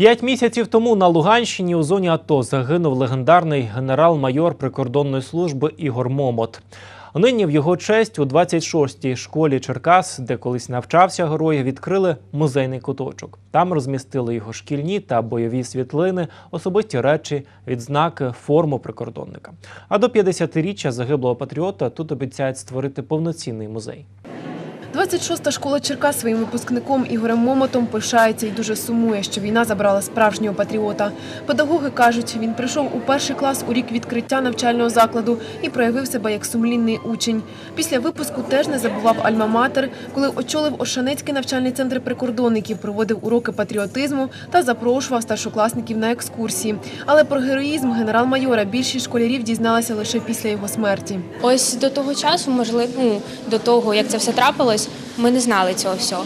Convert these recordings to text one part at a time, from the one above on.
П'ять місяців тому на Луганщині у зоні АТО загинув легендарний генерал-майор прикордонної служби Ігор Момот. Нині в його честь у 26-й школі Черкас, де колись навчався герой, відкрили музейний куточок. Там розмістили його шкільні та бойові світлини, особисті речі, відзнаки, форму прикордонника. А до 50-річчя загиблого патріота тут обіцяють створити повноцінний музей. 26-та школа Черкас своїм випускником Ігорем Момотом пишається і дуже сумує, що війна забрала справжнього патріота. Педагоги кажуть, він прийшов у перший клас у рік відкриття навчального закладу і проявив себе як сумлінний учень. Після випуску теж не забував альма-матер, коли очолив Ошанецький навчальний центр прикордонників, проводив уроки патріотизму та запрошував старшокласників на екскурсії. Але про героїзм генерал-майора більшість школярів дізналася лише після його смерті. Ось до того часу, можливо, ну, до того, як це все трапилось, ми не знали цього всього.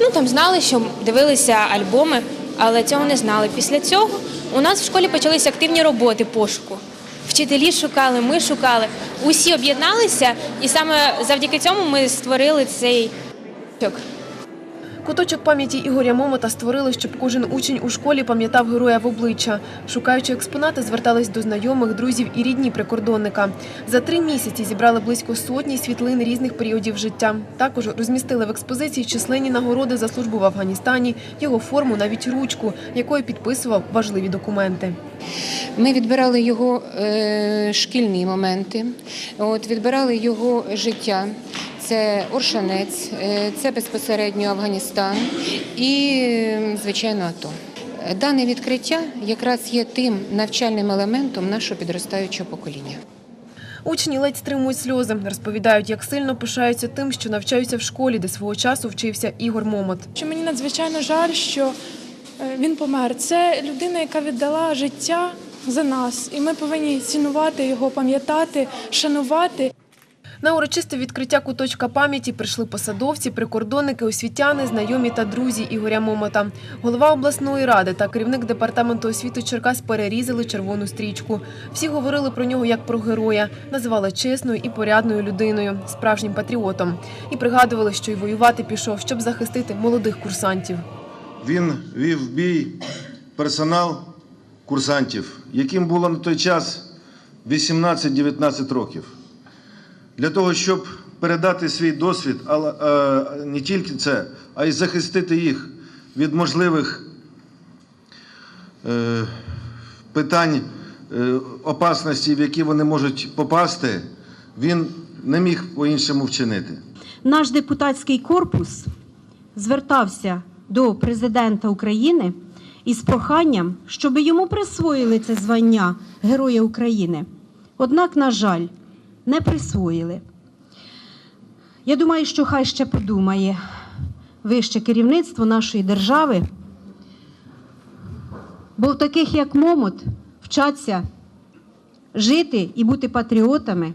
Ну там знали, що дивилися альбоми, але цього не знали. Після цього у нас в школі почалися активні роботи пошуку. Вчителі шукали, ми шукали. Усі об'єдналися, і саме завдяки цьому ми створили цей. Куточок пам'яті Ігоря Момота створили, щоб кожен учень у школі пам'ятав героя в обличчя. Шукаючи експонати, звертались до знайомих, друзів і рідні прикордонника. За три місяці зібрали близько сотні світлин різних періодів життя. Також розмістили в експозиції численні нагороди за службу в Афганістані, його форму, навіть ручку, якою підписував важливі документи. Ми відбирали його е, шкільні моменти, от, відбирали його життя. Це Оршанець, е, це безпосередньо Афганістан і, е, звичайно, АТО. Дане відкриття якраз є тим навчальним елементом нашого підростаючого покоління. Учні ледь стримують сльози, розповідають, як сильно пишаються тим, що навчаються в школі, де свого часу вчився Ігор Момот. Що мені надзвичайно жаль, що е, він помер. Це людина, яка віддала життя за нас, і ми повинні цінувати його, пам'ятати, шанувати. На урочисте відкриття куточка пам'яті прийшли посадовці, прикордонники, освітяни, знайомі та друзі Ігоря Момота. Голова обласної ради та керівник департаменту освіти Черкас перерізали червону стрічку. Всі говорили про нього як про героя, називали чесною і порядною людиною, справжнім патріотом. І пригадували, що й воювати пішов, щоб захистити молодих курсантів. Він вів бій персонал курсантів, яким було на той час 18-19 років. Для того, щоб передати свій досвід, але е, не тільки це, а й захистити їх від можливих е, питань е, опасності, в які вони можуть попасти, він не міг по-іншому вчинити. наш депутатський корпус звертався до президента України із проханням, щоб йому присвоїли це звання Героя України. Однак, на жаль, не присвоїли. Я думаю, що хай ще подумає вище керівництво нашої держави, бо в таких, як Момот, вчаться жити і бути патріотами.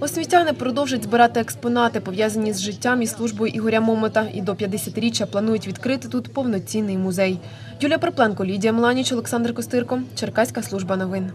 Освітяни продовжать збирати експонати, пов'язані з життям і службою Ігоря Момота. І до 50-річчя планують відкрити тут повноцінний музей. Юлія Пропленко, Лідія Мланіч, Олександр Костирко, Черкаська служба новин.